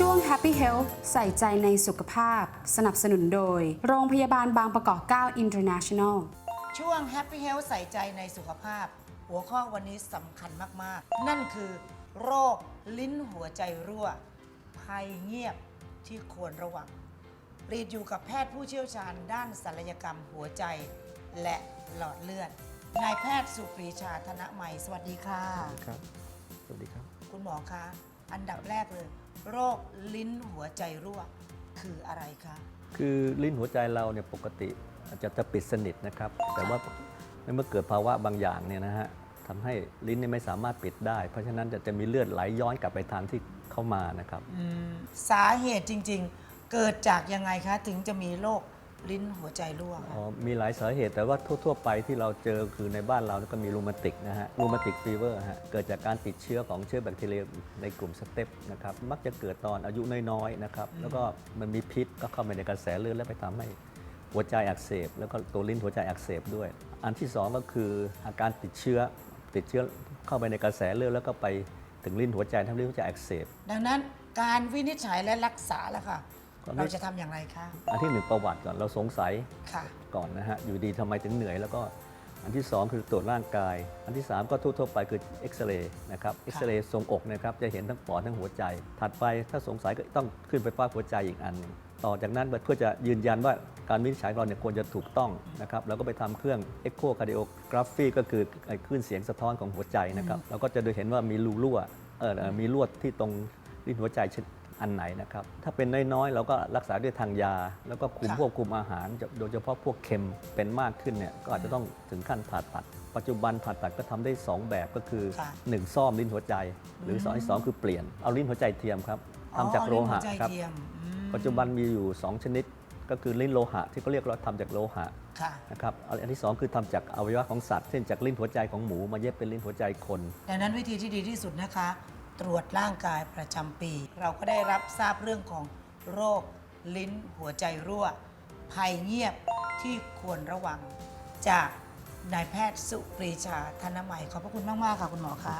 ช่วง Happy Health ใส่ใจในสุขภาพ สนับสนุนโดย โรงพยาบาลบางประกอบ 9 International ช่วง Happy Health ใส่ใจในสุขภาพ หัวข้อวันนี้สำคัญมาก ๆ นั่นคือ โรคลิ้นหัวใจรั่ว ภัยเงียบที่ควรระวังรีดอยู่กับแพทย์ผู้เชี่ยวชาญด้านศัลยกรรมหัวใจ และหลอดเลือดนายแพทย์สุปรีชาธนใหม่สวัสดีค่ะ ครับ สวัสดีครับ คุณหมอคะ อันดับแรกเลย โรคลิ้นหัวใจรั่วคืออะไรคะ คือลิ้นหัวใจเราเนี่ยปกติอาจจะจะปิดสนิทนะครับ แต่ว่าเมื่อเกิดภาวะบางอย่างเนี่ยนะฮะทำให้ลิ้นเนี่ยไม่สามารถปิดได้ เพราะฉะนั้นจะจะมีเลือดไหลย้อนกลับไปทางที่เข้ามานะครับ สาเหตุจริงๆ เกิดจากยังไงคะ ถึงจะมีโรค ลิ้นหัวใจรั่วคะอ๋อมีหลายสาเหตุแต่ว่าทั่ว ๆ ไปที่เราเจอคือในบ้านเราก็มีรูมาติกนะฮะรูมาติกฟีเวอร์ฮะเกิดจากการติดเชื้อของเชื้อแบคทีเรียในกลุ่มสเต็ปนะครับมักจะเกิดตอนอายุน้อยๆนะครับแล้วก็มันมีพิษก็เข้าไปในกระแสเลือดและไปทำให้หัวใจอักเสบ แล้วก็ตัวลิ้นหัวใจอักเสบด้วย อันที่สองก็คืออาการติดเชื้อติดเชื้อเข้าไปในกระแสเลือดแล้วก็ไปถึงลิ้นหัวใจทำให้ลิ้นหัวใจอักเสบ ดังนั้นการวินิจฉัยและรักษาล่ะค่ะ ก็ไม่เราจะทำอย่างไรคะ อันที่หนึ่งประวัติก่อนเราสงสัยค่ะ ก่อนนะฮะอยู่ดีทำไมถึงเหนื่อย แล้วก็อันที่2คือตรวจร่างกาย อันที่3ก็ทั่วๆไปคือเอ็กซเรย์นะครับเอ็กซเรย์ทรงอกนะครับจะเห็นทั้งปอดทั้งหัวใจ ถัดไปถ้าสงสัยก็ต้องขึ้นไฟฟ้าหัวใจอีกอันหนึ่งต่อจากนั้นเพื่อจะยืนยันว่าการวินิจฉัยของเราเนี่ยควรจะถูกต้องนะครับเราก็ไปทำเครื่องเอ็กโคคาร์ดิโอกราฟีก็คือไอ้คลื่นเสียงสะท้อนของหัวใจนะครับเราก็จะดูเห็นว่ามีรูรั่วเออเอ่อมีรั่วที่ตรงลิ้นหัวใจชน อันไหนนะครับ ถ้าเป็นน้อยๆ เราก็รักษาด้วยทางยา แล้วก็คุมค่ะควบคุมอาหาร โดยเฉพาะพวกเค็มเป็นมากขึ้นเนี่ยก็อาจจะต้องถึงขั้นผ่าตัด ปัจจุบันผ่าตัดก็ทำได้ 2 แบบก็คือค่ะ1ซ่อมลิ้นหัวใจ หรือสองที่สองคือเปลี่ยนเอาลิ้นหัวใจเทียมครับทำจากโลหะอ๋อลิ้นหัวใจครับเทียมอืมปัจจุบันมีอยู่ 2 ชนิดก็คือลิ้นโลหะที่เขาเรียกว่าทำจากโลหะค่ะนะครับอันที่ 2 คือทำจากอวัยวะของสัตว์เช่นจากลิ้นหัวใจของหมูมาเย็บเป็นลิ้นหัวใจคน ดังนั้นวิธีที่ดีที่สุดนะคะ ตรวจร่างกายประจำปี เราก็ได้รับทราบเรื่องของโรค ลิ้นหัวใจรั่ว ภัยเงียบที่ควรระวัง จากนายแพทย์สุปรีชาธนใหม่ขอบพระคุณมาก ๆ ค่ะ คุณหมอคะ